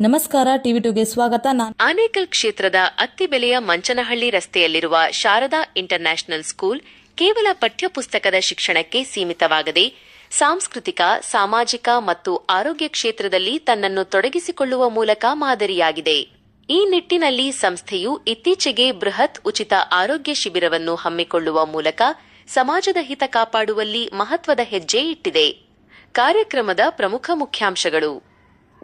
ನಮಸ್ಕಾರ, ಟಿವಿ ಟುಗೆ ಸ್ವಾಗತ. ನಾನು ಆನೇಕಲ್ ಕ್ಷೇತ್ರದ ಅತ್ತಿಬೆಲೆಯ ಮಂಚನಹಳ್ಳಿ ರಸ್ತೆಯಲ್ಲಿರುವ ಶಾರದಾ ಇಂಟರ್ನ್ಯಾಷನಲ್ ಸ್ಕೂಲ್ ಕೇವಲ ಪಠ್ಯಪುಸ್ತಕದ ಶಿಕ್ಷಣಕ್ಕೆ ಸೀಮಿತವಾಗದೆ, ಸಾಂಸ್ಕೃತಿಕ, ಸಾಮಾಜಿಕ ಮತ್ತು ಆರೋಗ್ಯ ಕ್ಷೇತ್ರದಲ್ಲಿ ತನ್ನನ್ನು ತೊಡಗಿಸಿಕೊಳ್ಳುವ ಮೂಲಕ ಮಾದರಿಯಾಗಿದೆ. ಈ ನಿಟ್ಟಿನಲ್ಲಿ ಸಂಸ್ಥೆಯು ಇತ್ತೀಚೆಗೆ ಬೃಹತ್ ಉಚಿತ ಆರೋಗ್ಯ ಶಿಬಿರವನ್ನು ಹಮ್ಮಿಕೊಳ್ಳುವ ಮೂಲಕ ಸಮಾಜದ ಹಿತ ಕಾಪಾಡುವಲ್ಲಿ ಮಹತ್ವದ ಹೆಜ್ಜೆ ಇಟ್ಟಿದೆ. ಕಾರ್ಯಕ್ರಮದ ಪ್ರಮುಖ ಮುಖ್ಯಾಂಶಗಳು.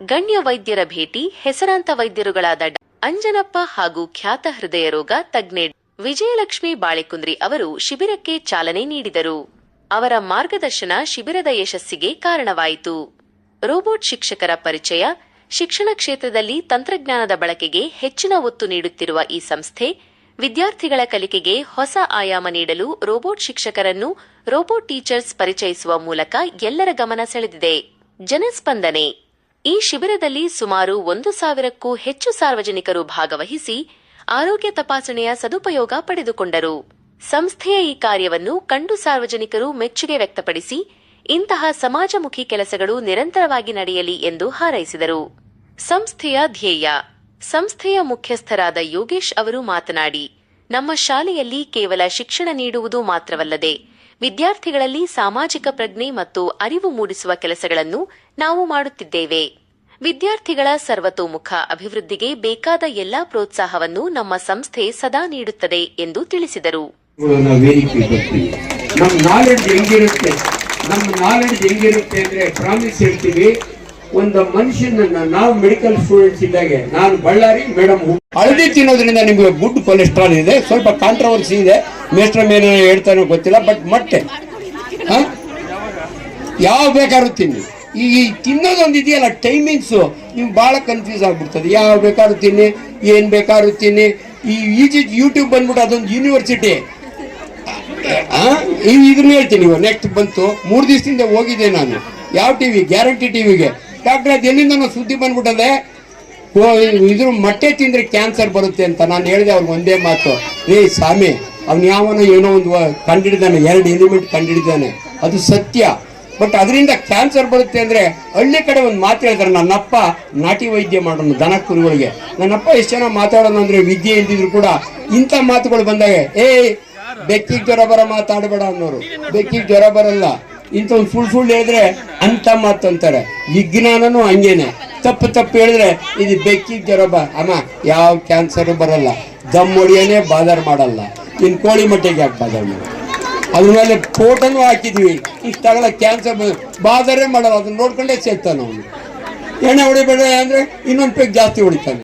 ಗಣ್ಯ ವೈದ್ಯರ ಭೇಟಿ, ಹೆಸರಾಂತ ವೈದ್ಯರುಗಳಾದ. ಅಂಜನಪ್ಪ ಹಾಗೂ ಖ್ಯಾತ ಹೃದಯ ರೋಗ ತಜ್ಞೆ ವಿಜಯಲಕ್ಷ್ಮಿ ಬಾಳೆಕುಂದ್ರಿ ಅವರು ಶಿಬಿರಕ್ಕೆ ಚಾಲನೆ ನೀಡಿದರು. ಅವರ ಮಾರ್ಗದರ್ಶನ ಶಿಬಿರದ ಯಶಸ್ಸಿಗೆ ಕಾರಣವಾಯಿತು. ರೋಬೋಟ್ ಶಿಕ್ಷಕರ ಪರಿಚಯ, ಶಿಕ್ಷಣ ಕ್ಷೇತ್ರದಲ್ಲಿ ತಂತ್ರಜ್ಞಾನದ ಬಳಕೆಗೆ ಹೆಚ್ಚಿನ ಒತ್ತು ನೀಡುತ್ತಿರುವ ಈ ಸಂಸ್ಥೆ, ವಿದ್ಯಾರ್ಥಿಗಳ ಕಲಿಕೆಗೆ ಹೊಸ ಆಯಾಮ ನೀಡಲು ರೋಬೋಟ್ ಶಿಕ್ಷಕರನ್ನು ರೋಬೋಟ್ ಟೀಚರ್ಸ್ ಪರಿಚಯಿಸುವ ಮೂಲಕ ಎಲ್ಲರ ಗಮನ ಸೆಳೆದಿದೆ. ಜನಸ್ಪಂದನೆ ಈ ಶಿಬಿರದಲ್ಲಿ ಸುಮಾರು ಒಂದು ಸಾವಿರಕ್ಕೂ ಹೆಚ್ಚು ಸಾರ್ವಜನಿಕರು ಭಾಗವಹಿಸಿ ಆರೋಗ್ಯ ತಪಾಸಣೆಯ ಸದುಪಯೋಗ ಪಡೆದುಕೊಂಡರು. ಸಂಸ್ಥೆಯ ಈ ಕಾರ್ಯವನ್ನು ಕಂಡು ಸಾರ್ವಜನಿಕರು ಮೆಚ್ಚುಗೆ ವ್ಯಕ್ತಪಡಿಸಿ, ಇಂತಹ ಸಮಾಜಮುಖಿ ಕೆಲಸಗಳು ನಿರಂತರವಾಗಿ ನಡೆಯಲಿ ಎಂದು ಹಾರೈಸಿದರು. ಸಂಸ್ಥೆಯ ಧ್ಯೇಯ. ಸಂಸ್ಥೆಯ ಮುಖ್ಯಸ್ಥರಾದ ಯೋಗೇಶ್ ಅವರು ಮಾತನಾಡಿ, ನಮ್ಮ ಶಾಲೆಯಲ್ಲಿ ಕೇವಲ ಶಿಕ್ಷಣ ನೀಡುವುದು ಮಾತ್ರವಲ್ಲದೆ ವಿದ್ಯಾರ್ಥಿಗಳಲ್ಲಿ ಸಾಮಾಜಿಕ ಪ್ರಜ್ಞೆ ಮತ್ತು ಅರಿವು ಮೂಡಿಸುವ ಕೆಲಸಗಳನ್ನು ನಾವು ಮಾಡುತ್ತಿದ್ದೇವೆ. ವಿದ್ಯಾರ್ಥಿಗಳ ಸರ್ವತೋಮುಖ ಅಭಿವೃದ್ಧಿಗೆ ಬೇಕಾದ ಎಲ್ಲಾ ಪ್ರೋತ್ಸಾಹವನ್ನು ನಮ್ಮ ಸಂಸ್ಥೆ ಸದಾ ನೀಡುತ್ತದೆ ಎಂದು ತಿಳಿಸಿದರು. ನಮ್ಮ ನಾಲೆಡ್ಜ್ ಹೆಂಗಿರುತ್ತೆ? ನಮ್ಮ ನಾಲೆಡ್ಜ್ ಹೆಂಗಿರುತ್ತೆ ಅಂದ್ರೆ ಪ್ರಾಮಿಸ್ ಹೇಳ್ತೀವಿ. ಒಂದು ಮನುಷ್ಯನನ್ನ ನಾವು ಮೆಡಿಕಲ್ ಸ್ಟೂಡೆಂಟ್ಸ್ ಇದ್ದಾಗೆ, ನಾನು ಬಳ್ಳಾರಿ ಮೇಡಮ್ ಹಳದಿ ತಿನ್ನೋದ್ರಿಂದ ನಿಮಗೆ ಗುಡ್ ಕೊಲೆಸ್ಟ್ರಾಲ್ ಇದೆ, ಸ್ವಲ್ಪ ಕಾಂಟ್ರವರ್ಸಿ ಇದೆ. ಮೇಸ್ಟ್ರ ಮೇಲೆ ಹೇಳ್ತಾನೋ ಗೊತ್ತಿಲ್ಲ ಬಟ್ ಮೊಟ್ಟೆ. ಯಾವ ಬೇಕಾದ್ರೂ ತಿನ್ನಿ. ಈ ತಿನ್ನೋದೊಂದು ಇದೆಯಲ್ಲ ಟೈಮಿಂಗ್ಸು ನೀವು ಭಾಳ ಕನ್ಫ್ಯೂಸ್ ಆಗ್ಬಿಡ್ತದೆ. ಯಾವ ಬೇಕಾದ್ರೂ ತಿನ್ನಿ, ಏನು ಬೇಕಾದ್ರೂ ತಿನ್ನಿ. ಈ ಈಜಿ ಯೂಟ್ಯೂಬ್ ಬಂದ್ಬಿಟ್ಟು ಅದೊಂದು ಯೂನಿವರ್ಸಿಟಿ ಇದನ್ನ ಹೇಳ್ತೀನಿ ನೀವು ನೆಕ್ಸ್ಟ್ ಬಂತು. ಮೂರು ದಿವಸದಿಂದ ಹೋಗಿದ್ದೆ ನಾನು. ಯಾವ ಟಿವಿ ಗ್ಯಾರಂಟಿ ಟಿವಿಗೆ ಡಾಕ್ಟರ್ ಎಲ್ಲಿಂದ ಸುದ್ದಿ ಬಂದ್ಬಿಟ್ಟದೆ ಇದ್ರ ಮೊಟ್ಟೆ ತಿಂದ್ರೆ ಕ್ಯಾನ್ಸರ್ ಬರುತ್ತೆ ಅಂತ ನಾನು ಹೇಳಿದೆ ಅವ್ರಿಗೆ ಒಂದೇ ಮಾತು. ಏ, ಸ್ವಾಮಿ, ಅವ್ನು ಯಾವನೋ ಏನೋ ಒಂದು ಕಂಡಿಡಿದಾನೆ, ಎರಡು ಎಲಿಮೆಂಟ್ ಕಂಡಿಡಿದಾನೆ. ಅದು ಸತ್ಯ. ಬಟ್ ಅದರಿಂದ ಕ್ಯಾನ್ಸರ್ ಬರುತ್ತೆ ಅಂದ್ರೆ ಹಳ್ಳಿ ಕಡೆ ಒಂದು ಮಾತು ಹೇಳ್ತಾರೆ, ನನ್ನಪ್ಪ ನಾಟಿ ವೈದ್ಯ ಮಾಡೋಣ ದನ ಕುರುಗಳಿಗೆ ನನ್ನಪ್ಪ ಎಷ್ಟು ಜನ ಮಾತಾಡೋಣ ಅಂದ್ರೆ ವಿದ್ಯೆ ಇಲ್ದಿದ್ರು ಕೂಡ ಇಂಥ ಮಾತುಗಳು ಬಂದಾಗ ಏ ಬೆಕ್ಕಿಗೆ ಜ್ವರ ಬರ ಮಾತಾಡಬೇಡ ಅನ್ನೋರು. ಬೆಕ್ಕಿಗೆ ಜ್ವರ ಬರಲ್ಲ. ಇಂಥ ಒಂದು ಸುಳ್ಳು ಸುಳ್ಳು ಹೇಳಿದ್ರೆ ಅಂತ ಮಾತು ಅಂತಾರೆ. ವಿಜ್ಞಾನನೂ ಹಂಗೇನೆ. ತಪ್ಪು ತಪ್ಪು ಹೇಳಿದ್ರೆ ಇದು ಬೆಕ್ಕಿ ಜ್ವರ ಬ ಅಮ್ಮ, ಯಾವ ಕ್ಯಾನ್ಸರ್ ಬರಲ್ಲ. ದಮ್ ಹೊಡಿಯನೇ ಬಾದರ್ ಮಾಡಲ್ಲ. ಇನ್ನು ಕೋಳಿ ಮಟ್ಟಿಗೆ ಯಾಕೆ ಬಾದರ್ ಮಾಡೋದು? ಅದ್ರ ಮೇಲೆ ಫೋಟೋನು ಹಾಕಿದ್ವಿ. ಇಷ್ಟಾಗಲ್ಲ ಕ್ಯಾನ್ಸರ್ ಬಾದರೇ ಮಾಡಲ್ಲ. ಅದನ್ನ ನೋಡ್ಕೊಂಡೇ ಸೇರ್ತಾನೆ ಅವನು. ಎಣ್ಣೆ ಹೊಡಿಬೇಡ ಅಂದರೆ ಇನ್ನೊಂದು ಜಾಸ್ತಿ ಹೊಡಿತಾನೆ.